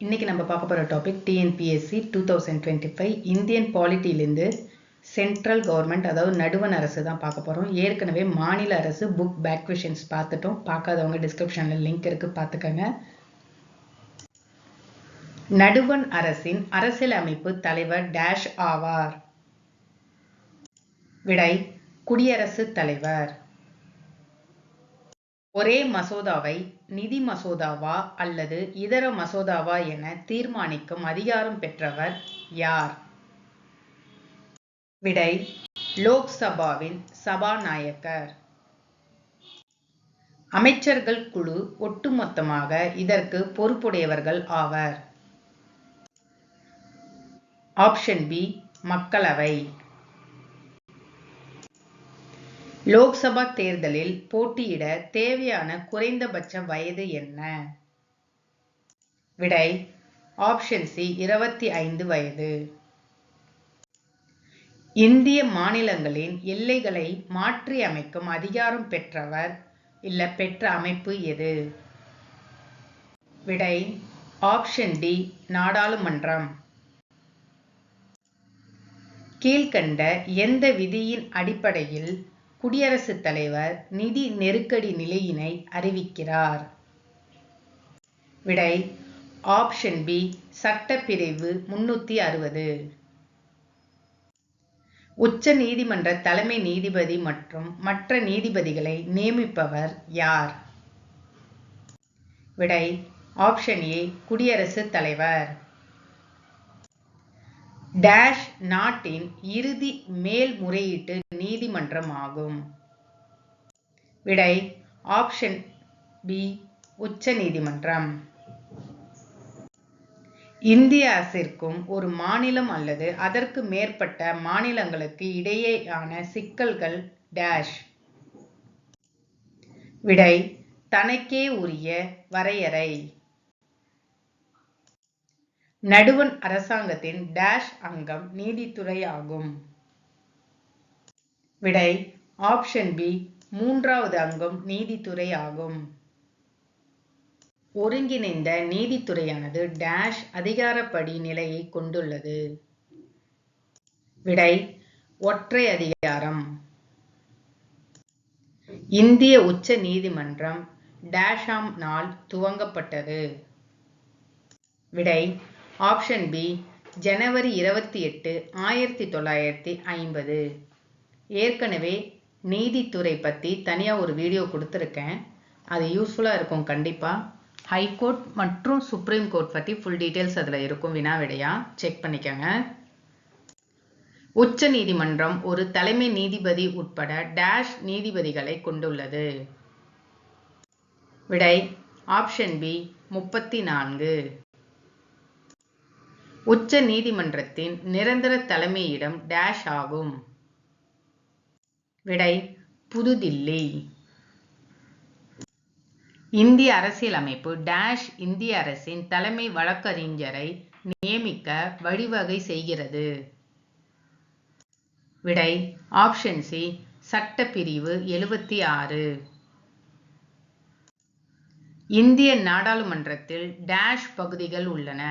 இன்றைக்கி நம்ம பார்க்க போகிற topic TNPSC two thousand twenty five Indian பாலிட்டியிலேருந்து central government அதாவது நடுவண் அரசு தான் பார்க்க போகிறோம் ஏற்கனவே மாநில அரசு புக் பேக் கொஷின்ஸ் பார்த்துட்டோம். பார்க்காதவங்க டிஸ்கிரிப்ஷனில் லிங்க் இருக்குது பார்த்துக்கோங்க. நடுவண் அரசின் அரசியலமைப்பு தலைவர் டேஷ் ஆவார். விடை குடியரசுத் தலைவர். ஒரே மசோதாவை நிதி மசோதாவா அல்லது இதர மசோதாவா என தீர்மானிக்கும் அதிகாரம் பெற்றவர் யார்? விடை லோக்சபாவின் சபாநாயகர். அமைச்சர்கள் குழு ஒட்டுமொத்தமாக இதற்கு பொறுப்புடையவர்கள் ஆவர். ஆப்ஷன் பி மக்களவை. லோக்சபா தேர்தலில் போட்டியிட தேவையான குறைந்தபட்ச வயது என்ன? விடை ஆப்ஷன் சி இருபத்தி ஐந்து வயது. இந்திய மாநிலங்களின் எல்லைகளை மாற்றி அமைக்கும் அதிகாரம் பெற்றவர் இல்ல பெற்ற அமைப்பு எது? விடை ஆப்ஷன் டி நாடாளுமன்றம். கீழ்கண்ட எந்த விதியின் அடிப்படையில் குடியரசுத் தலைவர் நிதி நெருக்கடி நிலையினை அறிவிக்கிறார். விடை ஆப்ஷன் பி சட்டப்பிரிவு முன்னூத்தி அறுபது. உச்ச நீதிமன்ற தலைமை நீதிபதி மற்றும் மற்ற நீதிபதிகளை நியமிப்பவர் யார்? விடை ஆப்ஷன் ஏ குடியரசுத் தலைவர். டேஷ் நாட்டின் இறுதி மேல்முறையீட்டு நீதிமன்றம் ஆகும் விடை ஆப்ஷன் பி உச்ச நீதிமன்றம் இந்திய அரசிற்கும் ஒரு மாநிலம் அல்லது அதற்கு மேற்பட்ட மாநிலங்களுக்கு இடையேயான சிக்கல்கள் டேஷ். விடை தனக்கே உரிய வரையறை. நடுவண் அரசாங்கத்தின் டேஷ் அங்கம் நீதித்துறை ஆகும் விடை ஆப்ஷன் பி மூன்றாவது அங்கம் நீதித்துறை ஆகும் ஒருங்கிணைந்த நீதித்துறையானது டேஷ் அதிகாரப்படி நிலையை கொண்டுள்ளது. விடை ஒற்றை அதிகாரம். இந்திய உச்ச நீதிமன்றம் டேஷாம் நாள் துவங்கப்பட்டது. விடை ஆப்ஷன் பி ஜனவரி இருபத்தி எட்டு ஆயிரத்தி தொள்ளாயிரத்தி ஐம்பது. ஏற்கனவே நீதித்துறை பற்றி தனியாக ஒரு வீடியோ கொடுத்துருக்கேன். அது யூஸ்ஃபுல்லாக இருக்கும் கண்டிப்பாக ஹைகோர்ட் மற்றும் சுப்ரீம் கோர்ட் பற்றி ஃபுல் டீட்டெயில்ஸ் அதில் இருக்கும் வினா விடையா செக் பண்ணிக்கோங்க. உச்ச நீதிமன்றம் ஒரு தலைமை நீதிபதி உட்பட டேஷ் நீதிபதிகளை கொண்டுள்ளது. விடை ஆப்ஷன் பி முப்பத்தி நான்கு. உச்ச நீதிமன்றத்தின் நிரந்தர தலைமையிடம் டேஷ் ஆகும். விடை புதுதில்லி. இந்திய அரசியலமைப்பு டேஷ் இந்திய அரசின் தலைமை வழக்கறிஞரை நியமிக்க வழிவகை செய்கிறது. விடை ஆப்ஷன் சி சட்டப்பிரிவு எழுபத்தி ஆறு. இந்திய நாடாளுமன்றத்தில் டேஷ் பகுதிகள் உள்ளன.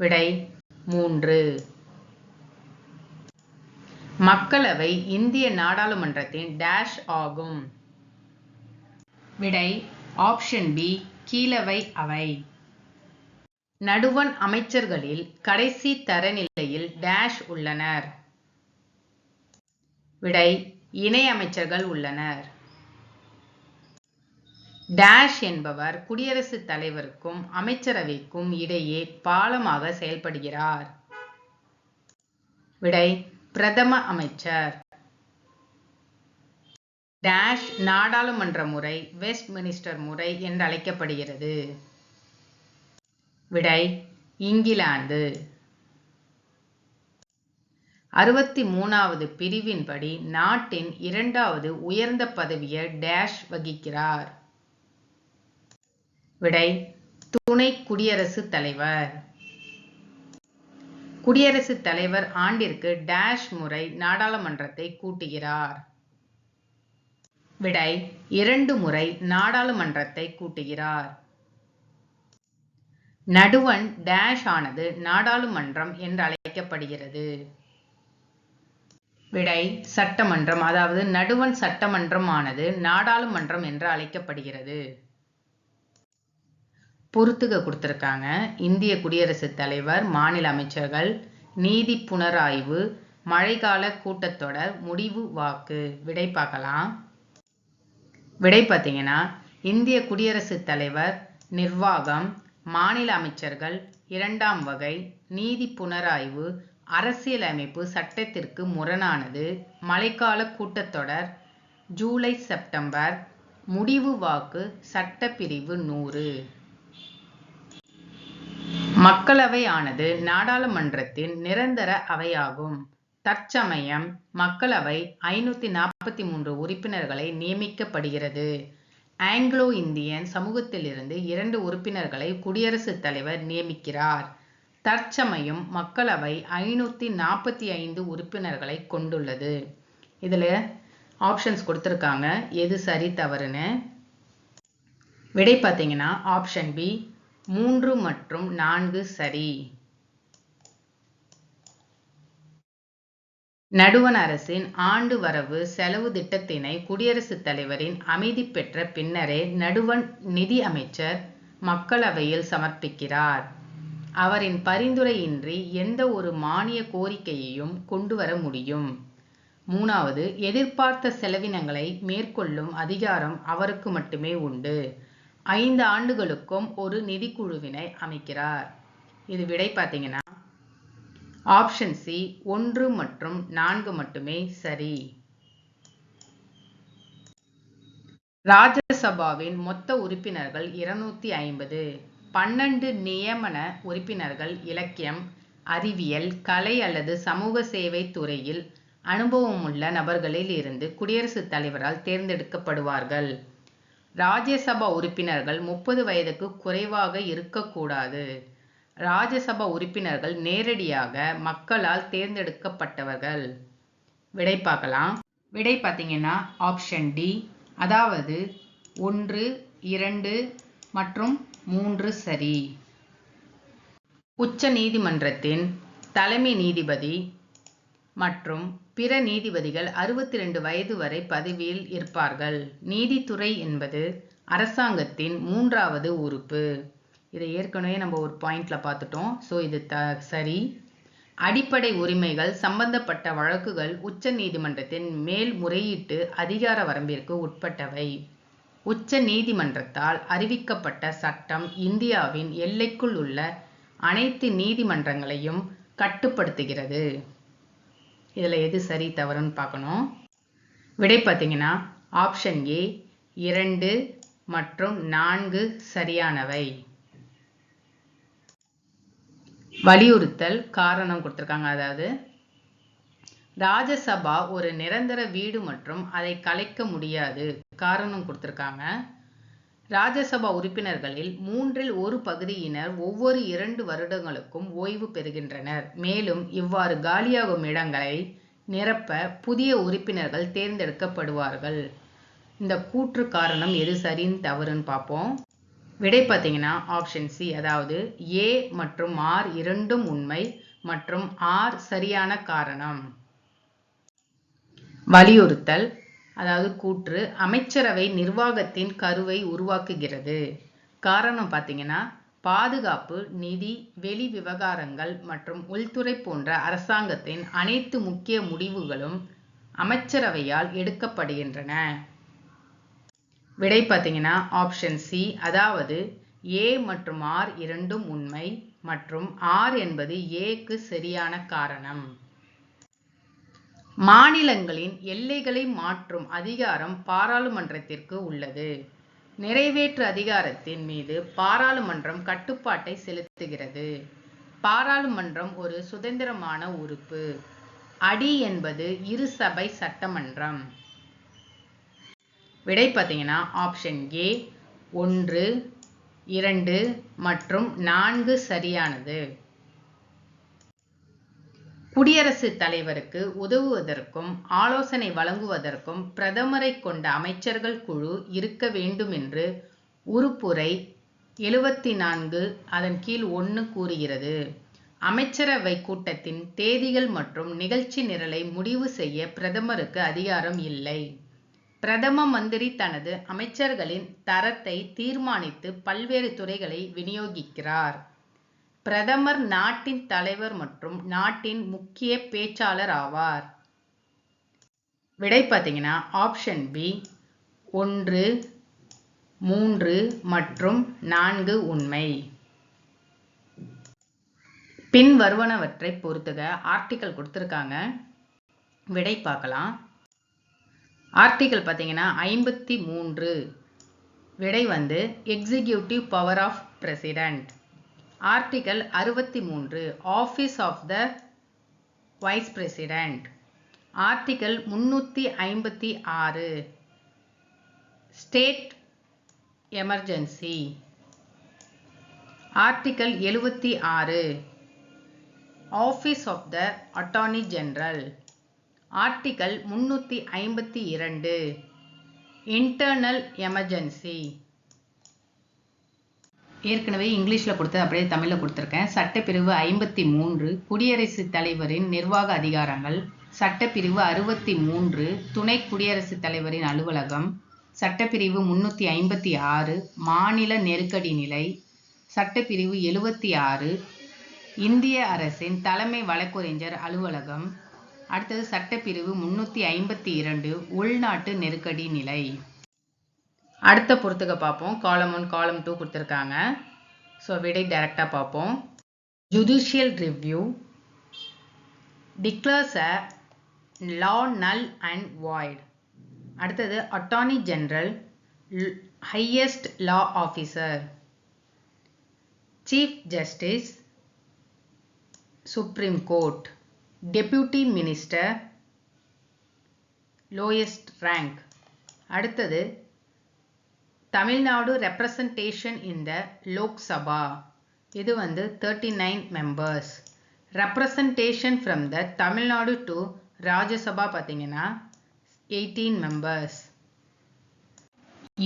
விடை மூன்று. மக்களவை இந்திய நாடாளுமன்றத்தின் டேஷ் ஆகும். விடை ஆப்ஷன் பி கீழவை அவை. நடுவண் அமைச்சர்களில் கடைசி தரநிலையில் டேஷ் உள்ளனர். விடை இணை அமைச்சர்கள் உள்ளனர். டேஷ் என்பவர் குடியரசுத் தலைவருக்கும் அமைச்சரவைக்கும் இடையே பாலமாக செயல்படுகிறார். விடை பிரதம அமைச்சர். டேஷ் நாடாளுமன்ற முறை வெஸ்ட் மினிஸ்டர் முறை என்று அழைக்கப்படுகிறது விடை இங்கிலாந்து. அறுபத்தி மூணாவது பிரிவின்படி நாட்டின் இரண்டாவது உயர்ந்த பதவியை டேஷ் வகிக்கிறார். விடை துணை குடியரசுத் தலைவர். குடியரசுத் தலைவர் ஆண்டிற்கு டேஷ் முறை நாடாளுமன்றத்தை கூட்டுகிறார். விடை இரண்டு முறை நாடாளுமன்றத்தை கூட்டுகிறார். நடுவண் டேஷ் ஆனது நாடாளுமன்றம் என்று அழைக்கப்படுகிறது. விடை சட்டமன்றம் அதாவது நடுவண் சட்டமன்றம் ஆனது நாடாளுமன்றம் என்று அழைக்கப்படுகிறது. பொறுத்துக கொடுத்துருக்காங்க. இந்திய குடியரசுத் தலைவர் மாநில அமைச்சர்கள் நீதி புனராய்வு மழைக்கால கூட்டத்தொடர் முடிவு வாக்கு. விடை பார்க்கலாம். விடை பார்த்தீங்கன்னா இந்திய குடியரசுத் தலைவர் நிர்வாகம் மாநில அமைச்சர்கள் இரண்டாம் வகை நீதி புனராய்வு அரசியலமைப்பு சட்டத்திற்கு முரணானது. மழைக்கால கூட்டத்தொடர் ஜூலை செப்டம்பர். முடிவு வாக்கு சட்டப்பிரிவு நூறு. மக்களவை ஆனது நாடாளுமன்றத்தின் நிரந்தர அவையாகும். தற்சமயம் மக்களவை ஐநூத்தி நாற்பத்தி மூன்று உறுப்பினர்களை நியமிக்கப்படுகிறது. ஆங்கிலோ இந்தியன் சமூகத்திலிருந்து இரண்டு உறுப்பினர்களை குடியரசுத் தலைவர் நியமிக்கிறார். தற்சமயம் மக்களவை ஐநூத்தி நாற்பத்தி ஐந்து உறுப்பினர்களை கொண்டுள்ளது. இதுல ஆப்ஷன்ஸ் கொடுத்துருக்காங்க. எது சரி தவறுன்னு. விடை பார்த்தீங்கன்னா ஆப்ஷன் பி மூன்று மற்றும் நான்கு சரி. நடுவண் அரசின் ஆண்டு வரவு செலவு திட்டத்தினை குடியரசுத் தலைவரின் அமைதி பெற்ற பின்னரே நடுவண் நிதி அமைச்சர் மக்களவையில் சமர்ப்பிக்கிறார். அவரின் பரிந்துரையின்றி எந்த ஒரு மானிய கோரிக்கையையும் கொண்டு வர முடியும். மூணாவது எதிர்பார்த்த செலவினங்களை மேற்கொள்ளும் அதிகாரம் அவருக்கு மட்டுமே உண்டு. ஐந்து ஆண்டுகளுக்கும் ஒரு நிதிக்குழுவினை அமைக்கிறார். இது விடை பார்த்தீங்கன்னா ஆப்ஷன் சி ஒன்று மற்றும் நான்கு மட்டுமே சரி. ராஜ்யசபாவின் மொத்த உறுப்பினர்கள் இருநூத்தி ஐம்பது. பன்னெண்டு நியமன உறுப்பினர்கள் இலக்கியம் அறிவியல் கலை அல்லது சமூக சேவை துறையில் அனுபவமுள்ள நபர்களில் இருந்து குடியரசுத் தலைவரால் தேர்ந்தெடுக்கப்படுவார்கள். ராஜ்யசபா உறுப்பினர்கள் முப்பது வயதுக்கு குறைவாக இருக்கக்கூடாது. ராஜ்யசபா உறுப்பினர்கள் நேரடியாக மக்களால் தேர்ந்தெடுக்கப்பட்டவர்கள். விடை பார்க்கலாம். விடை பார்த்தீங்கன்னா ஆப்ஷன் டி அதாவது ஒன்று இரண்டு மற்றும் மூன்று சரி. உச்ச நீதிமன்றத்தின் தலைமை நீதிபதி மற்றும் பிற நீதிபதிகள் அறுபத்தி ரெண்டு வயது வரை பதவியில் இருப்பார்கள். நீதித்துறை என்பது அரசாங்கத்தின் மூன்றாவது உறுப்பு. இதை ஏற்கனவே நம்ம ஒரு பாயிண்ட்ல பார்த்துட்டோம். ஸோ இது த சரி. அடிப்படை உரிமைகள் சம்பந்தப்பட்ட வழக்குகள் உச்ச நீதிமன்றத்தின் மேல் முறையீட்டு அதிகார வரம்பிற்கு உட்பட்டவை. உச்ச நீதிமன்றத்தால் அறிவிக்கப்பட்ட சட்டம் இந்தியாவின் எல்லைக்குள் உள்ள அனைத்து நீதிமன்றங்களையும் கட்டுப்படுத்துகிறது. இதில் எது சரி தவறுன்னு பார்க்கணும். விடை பார்த்தீங்கன்னா ஆப்ஷன் ஏ இரண்டு மற்றும் நான்கு சரியானவை. வலியுறுத்தல் காரணம் கொடுத்துருக்காங்க அதாவது ராஜசபா ஒரு நிரந்தர வீடு மற்றும் அதை கலைக்க முடியாது. காரணம் கொடுத்துருக்காங்க. ராஜ்யசபா உறுப்பினர்களில் மூன்றில் ஒரு பகுதியினர் ஒவ்வொரு இரண்டு வருடங்களுக்கும் ஓய்வு பெறுகின்றனர். மேலும் இவ்வாறு காலியாகும் இடங்களை நிரப்ப புதிய உறுப்பினர்கள் தேர்ந்தெடுக்கப்படுவார்கள். இந்த கூற்று காரணம் எது சரின்னு தவறுன்னு பார்ப்போம். விடை பார்த்தீங்கன்னா ஆப்ஷன் சி அதாவது ஏ மற்றும் ஆர் இரண்டும் உண்மை மற்றும் ஆர் சரியான காரணம். வலியுறுத்தல் அதாவது கூற்று அமைச்சரவை நிர்வாகத்தின் கருவை உருவாக்குகிறது. காரணம் பார்த்தீங்கன்னா பாதுகாப்பு நிதி வெளி விவகாரங்கள் மற்றும் உள்துறை போன்ற அரசாங்கத்தின் அனைத்து முக்கிய முடிவுகளும் அமைச்சரவையால் எடுக்கப்படுகின்றன. விடை பார்த்தீங்கன்னா ஆப்ஷன் சி அதாவது ஏ மற்றும் ஆர் இரண்டும் உண்மை மற்றும் ஆர் என்பது ஏக்கு சரியான காரணம். மாநிலங்களின் எல்லைகளை மாற்றும் அதிகாரம் பாராளுமன்றத்திற்கு உள்ளது. நிறைவேற்று அதிகாரத்தின் மீது பாராளுமன்றம் கட்டுப்பாட்டை செலுத்துகிறது. பாராளுமன்றம் ஒரு சுதந்திரமான உறுப்பு. அடி என்பது இரு சபை சட்டமன்றம். விடை பார்த்தீங்கன்னா ஆப்ஷன் ஏ ஒன்று இரண்டு மற்றும் நான்கு சரியானது. குடியரசுத் தலைவருக்கு உதவுவதற்கும் ஆலோசனை வழங்குவதற்கும் பிரதமரை கொண்ட அமைச்சர்கள் குழு இருக்க வேண்டும் என்று உறுப்புரை எழுபத்தி நான்கு அதன் கீழ் ஒன்று கூறுகிறது. அமைச்சரவை கூட்டத்தின் தேதிகள் மற்றும் நிகழ்ச்சி நிரலை முடிவு செய்ய பிரதமருக்கு அதிகாரம் இல்லை. பிரதம மந்திரி தனது அமைச்சர்களின் தரத்தை தீர்மானித்து பல்வேறு துறைகளை விநியோகிக்கிறார். பிரதமர் நாட்டின் தலைவர் மற்றும் நாட்டின் முக்கிய பேச்சாளர் ஆவார். விடை பார்த்தீங்கன்னா ஆப்ஷன் பி ஒன்று மூன்று மற்றும் நான்கு உண்மை. பின் வருவனவற்றை பொறுத்துக ஆர்டிக்கல் கொடுத்துருக்காங்க. விடை பார்க்கலாம். ஆர்டிக்கல் பார்த்தீங்கன்னா ஐம்பத்தி மூன்று. விடை வந்து executive power of president article அறுபத்தி மூன்று office of the vice president article முன்னூற்றி ஐம்பத்தி ஆறு ஸ்டேட் எமர்ஜென்சி ஆர்டிகல் எழுபத்தி ஆறு office of the attorney general article முன்னூற்றி ஐம்பத்தி இரண்டு இன்டர்னல் எமர்ஜென்சி ஏற்கனவே இங்கிலீஷில் கொடுத்து அப்படியே தமிழில் கொடுத்துருக்கேன். சட்டப்பிரிவு ஐம்பத்தி மூன்று குடியரசுத் தலைவரின் நிர்வாக அதிகாரங்கள். சட்டப்பிரிவு அறுபத்தி மூன்று துணை குடியரசுத் தலைவரின் அலுவலகம். சட்டப்பிரிவு முன்னூற்றி ஐம்பத்தி ஆறு மாநில நெருக்கடி நிலை. சட்டப்பிரிவு எழுபத்தி ஆறு இந்திய அரசின் தலைமை வழக்குரைஞர் அலுவலகம். அடுத்தது சட்டப்பிரிவு முன்னூற்றி ஐம்பத்தி இரண்டு உள்நாட்டு நெருக்கடி நிலை. அடுத்த பொறுத்துக்க பார்ப்போம். காலம் ஒன் காலம் டூ கொடுத்துருக்காங்க. ஸோ விடை டைரெக்டாக பார்ப்போம். Judicial review declares a law null and void அடுத்தது attorney general highest law officer chief justice supreme court deputy minister lowest rank அடுத்தது Tamil Nadu representation in the Lok Sabha. இது வந்து thirty nine members representation from the Tamil Nadu to Rajya Sabha பார்த்தீங்கன்னா eighteen members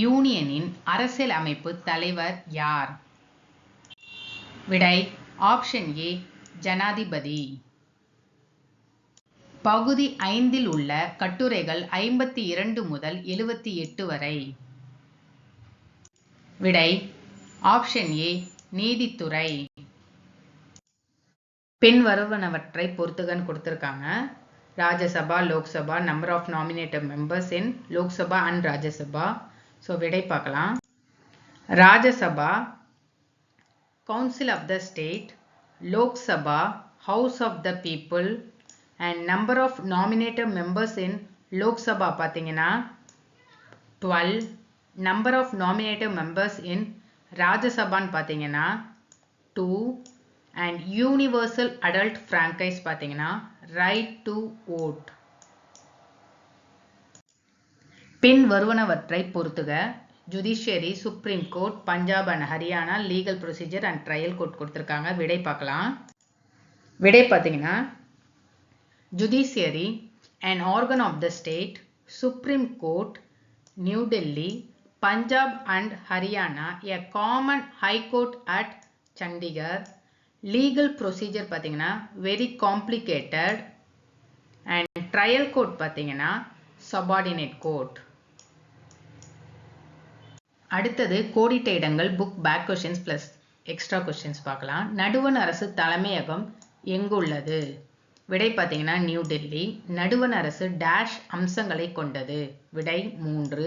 யூனியனின் அரசியல் அமைப்பு தலைவர் யார்? விடை ஆப்ஷன் ஏ ஜனாதிபதி. பகுதி ஐந்தில் உள்ள கட்டுரைகள் ஐம்பத்தி இரண்டு முதல் எழுபத்தி எட்டு வரை. விடை. ஆப்ஷன் ஏ நீதித்துறை. பின் வருவனவற்றை பொறுத்துகன் கொடுத்துருக்காங்க. Rajya Sabha Lok Sabha number of nominated members in Lok Sabha and Rajya Sabha. So விடை பார்க்கலாம். Rajya Sabha council of the state Lok Sabha house of the people and number of nominated members in Lok Sabha பார்த்தீங்கன்னா twelve number of nominated members in ராஜ்யசபான்னு பார்த்தீங்கன்னா two and universal adult franchise பார்த்தீங்கன்னா right to vote பின் வருவனவற்றை பொறுத்துக. Judiciary supreme court Punjab and Haryana legal procedure and trial court கொடுத்துருக்காங்க. விடை பார்க்கலாம். விடை பார்த்தீங்கன்னா judiciary and organ of the state supreme court New Delhi, Punjab and Haryana, a common high court at Chandigarh. Legal procedure பார்த்தீங்கன்னா very complicated. And trial court பார்த்தீங்கன்னா subordinate court. அடுத்தது கோடிட்ட இடங்கள் book back questions plus extra questions பார்க்கலாம். நடுவண் அரசு தலைமையகம் எங்குள்ளது? விடை பார்த்தீங்கன்னா நியூ டெல்லி நடுவண் அரசு டேஷ் அம்சங்களை கொண்டது. விடை மூன்று.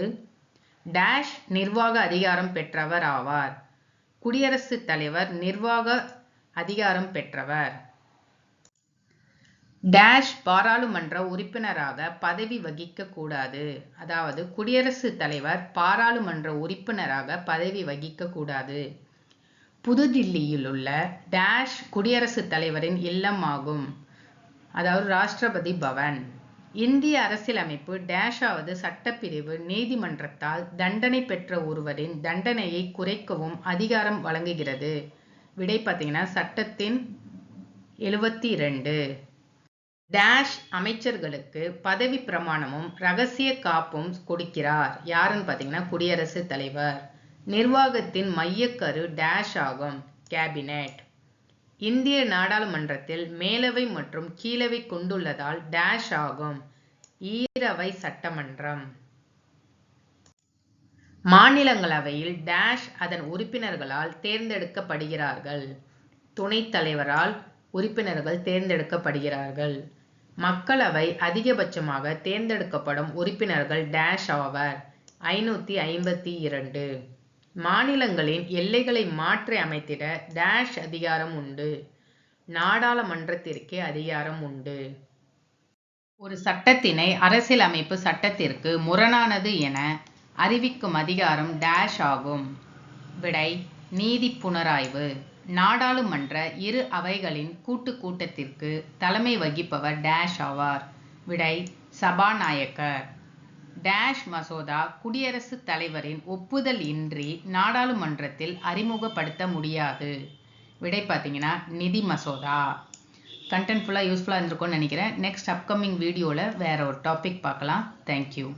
டேஷ் நிர்வாக அதிகாரம் பெற்றவர் ஆவார். குடியரசுத் தலைவர் நிர்வாக அதிகாரம் பெற்றவர். டேஷ் பாராளுமன்ற உறுப்பினராக பதவி வகிக்க கூடாது. அதாவது குடியரசுத் தலைவர் பாராளுமன்ற உறுப்பினராக பதவி வகிக்க கூடாது. புதுதில்லியில் உள்ள டேஷ் குடியரசுத் தலைவரின் இல்லம் ஆகும். அதாவது ராஷ்டிரபதி பவன். இந்திய அரசியலமைப்பு டேஷாவது சட்டப்பிரிவு நீதிமன்றத்தால் தண்டனை பெற்ற ஒருவரின் தண்டனையை குறைக்கவும் அதிகாரம் வழங்குகிறது. விடை பார்த்தீங்கன்னா சட்டத்தின் எழுபத்தி ரெண்டு டேஷ் அமைச்சர்களுக்கு பதவி பிரமாணமும் ரகசிய காப்பும் கொடுக்கிறார். யாருன்னு பார்த்தீங்கன்னா குடியரசுத் தலைவர். நிர்வாகத்தின் மையக்கரு டேஷ் ஆகும். கேபினெட். இந்திய நாடாளுமன்றத்தில் மேலவை மற்றும் கீழவை கொண்டுள்ளதால் டேஷ் ஆகும். ஈரவை சட்டமன்றம். மாநிலங்களவையில் டேஷ் அதன் உறுப்பினர்களால் தேர்ந்தெடுக்கப்படுகிறார்கள். துணைத் தலைவரால் உறுப்பினர்கள் தேர்ந்தெடுக்கப்படுகிறார்கள். மக்களவை அதிகபட்சமாக தேர்ந்தெடுக்கப்படும் உறுப்பினர்கள் டேஷ் ஆவர். ஐநூற்றி ஐம்பத்தி இரண்டு. மாநிலங்களின் எல்லைகளை மாற்றி அமைத்திட டேஷ் அதிகாரம் உண்டு. நாடாளுமன்றத்திற்கே அதிகாரம் உண்டு. ஒரு சட்டத்தினை அரசியலமைப்பு சட்டத்திற்கு முரணானது என அறிவிக்கும் அதிகாரம் டேஷ் ஆகும். விடை நீதி புனராய்வு. நாடாளுமன்ற இரு அவைகளின் கூட்டு கூட்டத்திற்கு தலைமை வகிப்பவர் டேஷ் ஆவார். விடை சபாநாயகர். டேஷ் மசோதா குடியரசுத் தலைவரின் ஒப்புதல் இன்றி நாடாளுமன்றத்தில் அறிமுகப்படுத்த முடியாது. விடை பார்த்தீங்கன்னா நிதி மசோதா. கண்டென்ட் ஃபுல்லாக யூஸ்ஃபுல்லாக இருந்திருக்கும்னு நினைக்கிறேன். நெக்ஸ்ட் அப்கமிங் வீடியோவில் வேற ஒரு டாபிக் பார்க்கலாம். தேங்க்யூ